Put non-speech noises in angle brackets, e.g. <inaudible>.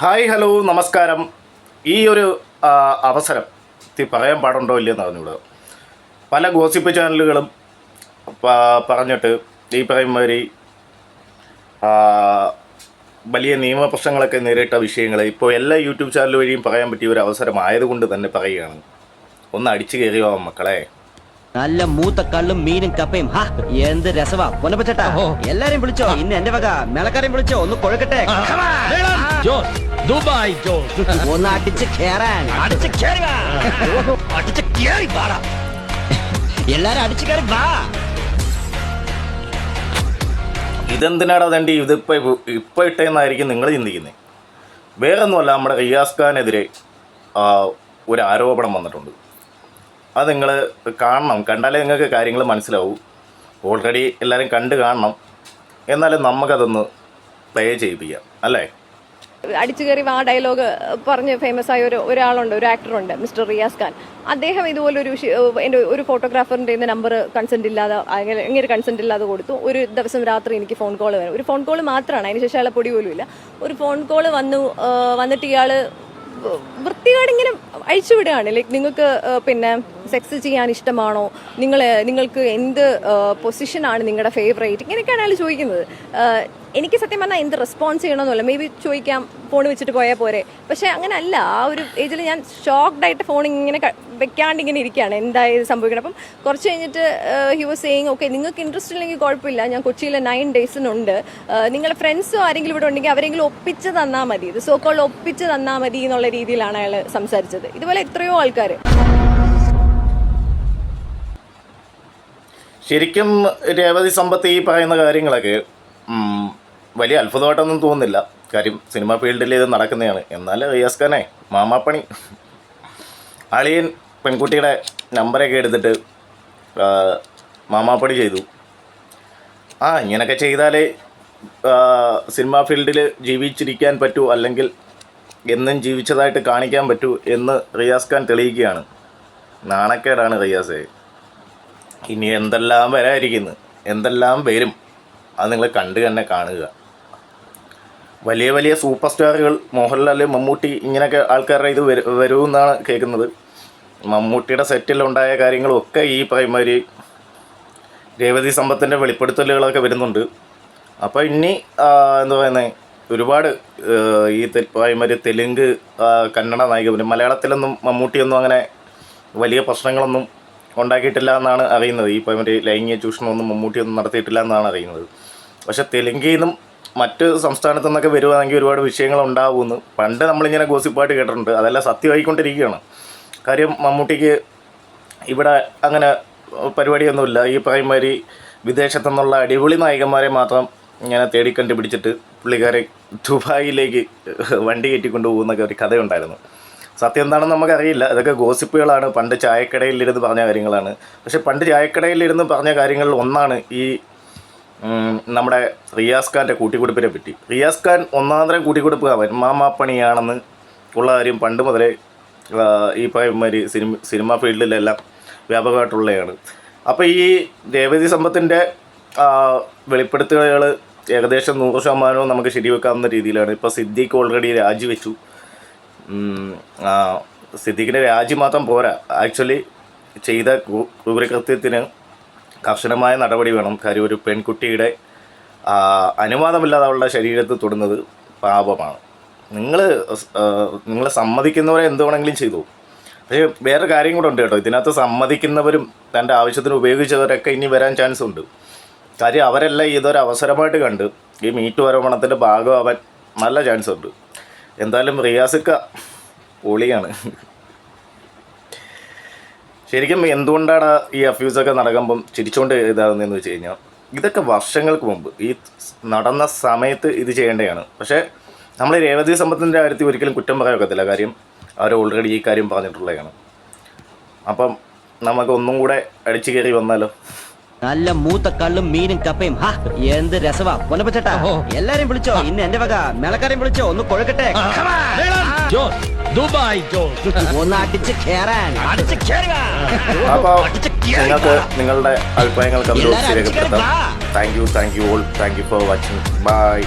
Hi hello നമസ്കാരം. ഈ ഒരു അവസരം പറയാൻ പാടുണ്ടോ ഇല്ലയെന്ന് അറിഞ്ഞൂടാ പല ഗോസിപ്പ് ചാനലുകളും പറഞ്ഞിട്ട് ഈ പറയുമാതിരി മാതിരി വലിയ നിയമപ്രശ്നങ്ങളൊക്കെ നേരിട്ട വിഷയങ്ങൾ ഇപ്പോൾ എല്ലാ യൂട്യൂബ് ചാനൽ വഴിയും പറയാൻ പറ്റിയ ഒരു അവസരമായതുകൊണ്ട് തന്നെ പറയുകയാണ്. ഒന്ന് അടിച്ചു കയറിയോ മക്കളെ? നല്ല മൂത്ത കള്ളും മീനും കപ്പയും ഹാ എന്ത് രസവാ പൊന്നപ്പച്ചേട്ടാ എല്ലാരെയും വിളിച്ചോ. ഇന്ന് എന്റെ വക. മേളക്കാരെയും വിളിച്ചോ. ഒന്ന് കൊഴുക്കട്ടെ. ജോസ് ദുബായ് ജോസ്. <laughs> ഒന്ന് അടിച്ച് കേറാൻ. അടിച്ച് കേറുക. അടിച്ച് കേറി പാടാ എല്ലാരും അടിച്ചു കയറി വാ. ഇതെന്തിനാടാ തണ്ടി ഇതിപ്പോൾ ഇപ്പോൾ ഇട്ടേന്നായിരിക്കും നിങ്ങൾ ചിന്തിക്കുന്നത് വേറെ ഒന്നുമല്ല നമ്മുടെ റിയാസ് ഖാനെതിരെ ഒരു ആരോപണം വന്നിട്ടുണ്ട്. അത് നിങ്ങൾ കാണണം. കണ്ടാലേ നിങ്ങൾക്ക് കാര്യങ്ങൾ മനസ്സിലാവൂ. ഓൾറെഡി എല്ലാവരും കണ്ട് കാണണം. എന്നാലും നമുക്കതൊന്ന് പ്ലേ ചെയ്യിപ്പിക്കാം. അല്ലേ? അടിച്ചു കയറി ആ ഡയലോഗ് പറഞ്ഞ് ഫേമസ് ആയ ഒരു ഒരാളുണ്ട് ഒരു ആക്ടറുണ്ട് മിസ്റ്റർ റിയാസ് ഖാൻ. അദ്ദേഹം ഇതുപോലെ ഒരു എന്റെ ഒരു ഫോട്ടോഗ്രാഫറിന്റെ നമ്പർ കൺസെന്റ് ഇല്ലാതെ അങ്ങനെ കൺസെന്റ് ഇല്ലാതെ കൊടുത്തു. ഒരു ദിവസം രാത്രി എനിക്ക് ഫോൺ കോൾ വരും ഒരു ഫോൺ കോൾ മാത്രമാണ്. അതിന് ശേഷം അയാളെ പൊടി പോലും ഇല്ല. ഒരു ഫോൺ കോൾ വന്നു വന്നിട്ട് ഇയാൾ വൃത്തികേടിങ്ങനെ ഇങ്ങനെ അഴിച്ചുവിടുകയാണ് ലൈക്ക് നിങ്ങൾക്ക് പിന്നെ സെക്സ് ചെയ്യാൻ ഇഷ്ടമാണോ നിങ്ങൾ നിങ്ങൾക്ക് എന്ത് പൊസിഷനാണ് നിങ്ങളുടെ ഫേവറേറ്റ്? ഇങ്ങനെയൊക്കെയാണ് അയാൾ ചോദിക്കുന്നത്. എനിക്ക് സത്യം പറഞ്ഞാൽ എന്ത് റെസ്പോൺസ് ചെയ്യണമെന്നല്ല. മേ ബി ചോദിക്കാം ഫോൺ വെച്ചിട്ട് പോയാൽ പോരെ. പക്ഷേ അങ്ങനെ അല്ല ആ ഒരു ഏജിൽ ഞാൻ ഷോക്ക്ഡ് ആയിട്ട് ഫോൺ ഇങ്ങനെ വെക്കാണ്ട് ഇങ്ങനെ ഇരിക്കുകയാണ് എന്തായത് സംഭവിക്കണം? അപ്പം കുറച്ച് കഴിഞ്ഞിട്ട് ഹി വാസ് സെയിങ് ഓക്കെ നിങ്ങൾക്ക് ഇൻട്രസ്റ്റ് ഇല്ലെങ്കിൽ കുഴപ്പമില്ല. ഞാൻ കൊച്ചിയിൽ നയൻ ഡേയ്സിനുണ്ട് നിങ്ങളുടെ ഫ്രണ്ട്സോ ആരെങ്കിലും ഇവിടെ ഉണ്ടെങ്കിൽ അവരെങ്കിലും ഒപ്പിച്ച് തന്നാൽ മതി. ഇത് സോ കോൾ ഒപ്പിച്ച് തന്നാൽ മതി എന്നുള്ള രീതിയിലാണ് അയാൾ സംസാരിച്ചത്. ഇതുപോലെ എത്രയോ ആൾക്കാർ ശരിക്കും രേവതി സമ്പത്ത് ഈ പറയുന്ന കാര്യങ്ങളൊക്കെ വലിയ അത്ഭുതമായിട്ടൊന്നും തോന്നുന്നില്ല. കാര്യം സിനിമ ഫീൽഡിൽ ഇത് നടക്കുന്നതാണ്. എന്നാൽ റിയാസ് ഖാനെ മാമാപ്പണി അളിയൻ പെൺകുട്ടിയുടെ നമ്പറൊക്കെ എടുത്തിട്ട് മാമാപ്പണി ചെയ്തു. ആ ഇങ്ങനെയൊക്കെ ചെയ്താലേ സിനിമാ ഫീൽഡിൽ ജീവിച്ചിരിക്കാൻ പറ്റൂ അല്ലെങ്കിൽ എന്നും ജീവിച്ചതായിട്ട് കാണിക്കാൻ പറ്റൂ എന്ന് റിയാസ് ഖാൻ തെളിയിക്കുകയാണ്. നാണക്കേടാണ് റിയാസേ. ഇനി എന്തെല്ലാം വരായിരിക്കുന്നു എന്തെല്ലാം വരും? അത് നിങ്ങൾ കണ്ടു തന്നെ കാണുക. വലിയ വലിയ സൂപ്പർ സ്റ്റാറുകൾ മോഹൻലാൽ മമ്മൂട്ടി ഇങ്ങനെയൊക്കെ ആൾക്കാരുടെ ഇത് വരു വരുമെന്നാണ് കേൾക്കുന്നത്. മമ്മൂട്ടിയുടെ സെറ്റിലുണ്ടായ കാര്യങ്ങളൊക്കെ ഈ പറയുമാതിരി രേവതി സമ്പത്തിന്റെ വെളിപ്പെടുത്തലുകളൊക്കെ വരുന്നുണ്ട്. അപ്പോൾ ഇനി എന്താ പറയുന്നത് ഒരുപാട് ഈ തെ- തെലുങ്ക് കന്നഡ നായിക മലയാളത്തിലൊന്നും മമ്മൂട്ടിയൊന്നും അങ്ങനെ വലിയ പ്രശ്നങ്ങളൊന്നും ഉണ്ടാക്കിയിട്ടില്ല എന്നാണ് അറിയുന്നത്. ഈ മറ്റേ ലൈംഗിക ചൂഷണമൊന്നും മമ്മൂട്ടിയൊന്നും നടത്തിയിട്ടില്ല എന്നാണ് അറിയുന്നത്. പക്ഷെ തെലുങ്കിൽ നിന്നും മറ്റ് സംസ്ഥാനത്തു നിന്നൊക്കെ വരുവാണെങ്കിൽ ഒരുപാട് വിഷയങ്ങൾ ഉണ്ടാവുമെന്ന് പണ്ട് നമ്മളിങ്ങനെ ഗോസിപ്പായിട്ട് കേട്ടിട്ടുണ്ട്. അതെല്ലാം സത്യമായിക്കൊണ്ടിരിക്കുകയാണ്. കാര്യം മമ്മൂട്ടിക്ക് ഇവിടെ അങ്ങനെ പരിപാടിയൊന്നുമില്ല. ഈ പറയുമാതിരി വിദേശത്തു നിന്നുള്ള അടിപൊളി നായകന്മാരെ മാത്രം ഇങ്ങനെ തേടി കണ്ടുപിടിച്ചിട്ട് പുള്ളിക്കാരെ ദുബായിലേക്ക് വണ്ടി കയറ്റിക്കൊണ്ട് പോകുന്നൊക്കെ ഒരു കഥയുണ്ടായിരുന്നു. സത്യം എന്താണെന്ന് നമുക്കറിയില്ല. ഇതൊക്കെ ഗോസിപ്പുകളാണ്. പണ്ട് ചായക്കടയിലിരുന്ന് പറഞ്ഞ കാര്യങ്ങളാണ്. പക്ഷെ പണ്ട് ചായക്കടയിലിരുന്ന് പറഞ്ഞ കാര്യങ്ങളിൽ ഒന്നാണ് ഈ നമ്മുടെ റിയാസ് ഖാന്റെ കൂട്ടിക്കൊടുപ്പിനെ പറ്റി. റിയാസ് ഖാൻ ഒന്നാന്തരം കൂട്ടിക്കൊടുപ്പ് മാമാപ്പണിയാണെന്ന് ഉള്ള കാര്യം പണ്ട് മുതലേ ഈ പറയുമാതിരി സിനിമ സിനിമ ഫീൽഡിലെല്ലാം വ്യാപകമായിട്ടുള്ളതാണ് അപ്പോൾ ഈ ദേവതി സമ്പത്തിന്റെ വെളിപ്പെടുത്തലുകൾ ഏകദേശം നൂറ് ശതമാനവും നമുക്ക് ശരിവെക്കാവുന്ന രീതിയിലാണ്. ഇപ്പോൾ സിദ്ദീഖ് ഓൾറെഡി രാജിവെച്ചു. സിദ്ദീഖിന്റെ രാജി മാത്രം പോരാ. ആക്ച്വലി ചെയ്ത ക്രൂ- ക്രൂരകൃത്യത്തിന് കർശനമായ നടപടി വേണം. കാര്യം ഒരു പെൺകുട്ടിയുടെ അനുവാദമില്ലാതെ അവളുടെ ശരീരത്ത് തൊടുന്നത് പാപമാണ്. നിങ്ങൾ നിങ്ങൾ സമ്മതിക്കുന്നവരെ എന്ത് വേണമെങ്കിലും ചെയ്തു. പക്ഷേ വേറെ കാര്യം കൂടെ ഉണ്ട് കേട്ടോ. ഇതിനകത്ത് സമ്മതിക്കുന്നവരും തന്റെ ആവശ്യത്തിന് ഉപയോഗിച്ചവരൊക്കെ ഇനി വരാൻ ചാൻസ് ഉണ്ട്. കാര്യം അവരെല്ലാം ഇതൊരു അവസരമായിട്ട് കണ്ട് ഈ മീറ്റ് ആരോപണത്തിന്റെ ഭാഗമാവാൻ നല്ല ചാൻസ് ഉണ്ട്. എന്തായാലും റിയാസിക്ക പൊളിയാണ്. ശരിക്കും എന്തുകൊണ്ടാണ് ഈ അഫ്യൂസൊക്കെ നടക്കുമ്പം ചിരിച്ചുകൊണ്ട് ഇതാകുന്നതെന്ന് വെച്ച് കഴിഞ്ഞാൽ ഇതൊക്കെ വർഷങ്ങൾക്ക് മുമ്പ് ഈ നടന്ന സമയത്ത് ഇത് ചെയ്യേണ്ടതാണ് പക്ഷേ നമ്മൾ രേവതി സമ്പത്തിന്റെ കാര്യത്തിൽ ഒരിക്കലും കുറ്റം പറയാൻ ഒക്കത്തില്ല. കാര്യം അവർ ഓൾറെഡി ഈ കാര്യം പറഞ്ഞിട്ടുള്ളതാണ്. അപ്പം നമുക്ക് ഒന്നും കൂടെ അടിച്ചു കയറി വന്നാലോ? നല്ല മൂത്ത കള്ളും മീനും കപ്പയും. ഹാ എന്ത് രസവാ പൊന്നപ്പച്ചേട്ടാ എല്ലാരെയും വിളിച്ചോ. ഇന്ന് എന്റെ വക മേളക്കാരെയും വിളിച്ചോ. ഒന്ന് കൊഴുക്കട്ടെ. ദുബായ് ഒന്ന് അടിച്ച് കേറാൻ. അടിച്ച് കേറുക. അപ്പോൾ അടിച്ച് കേറി നിങ്ങൾക്ക് നിങ്ങളുടെ അഭിപ്രായങ്ങൾ രേഖപ്പെടുത്താം. Thank you thank you all thank you for watching bye